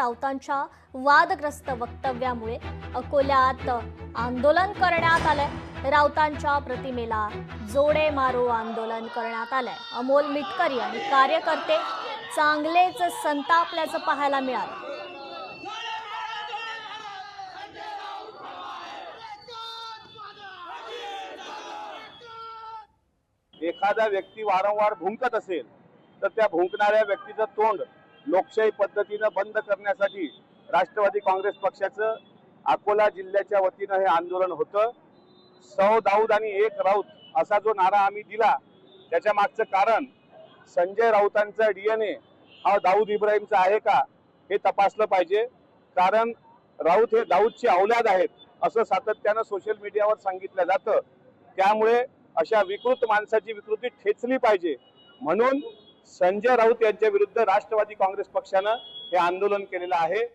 राऊतांच्या वादग्रस्त वक्तव्यामुळे अकोल्यात आंदोलन करण्यात आलंय. राऊतांच्या प्रतिमेला जोडे मारो आंदोलन करण्यात आलंय. अमोल मिटकरी आणि कार्यकर्ते चांगलेच संतापल्याचं पाहायला मिळालं. एखादा व्यक्ती वारंवार भुंकत असेल तर त्या भुंकणाऱ्या व्यक्तीचं तोंड लोकशाही पद्धतीनं बंद करण्यासाठी राष्ट्रवादी काँग्रेस पक्षाचं अकोला जिल्ह्याच्या वतीनं हे आंदोलन होतं. सौ दाऊद आणि एक राऊत असा जो नारा आम्ही दिला त्याच्या मागचं कारण संजय राऊतांचा डीएनए हा दाऊद इब्राहिमचा आहे का हे तपासलं पाहिजे. कारण राऊत हे दाऊदची औलाद आहेत असं सातत्यानं सोशल मीडियावर सांगितलं जातं. त्यामुळे अशा विकृत माणसाची विकृती ठेचली पाहिजे. म्हणून संजय राऊत यांच्या विरुद्ध राष्ट्रवादी काँग्रेस पक्षानं हे आंदोलन केलेलं आहे.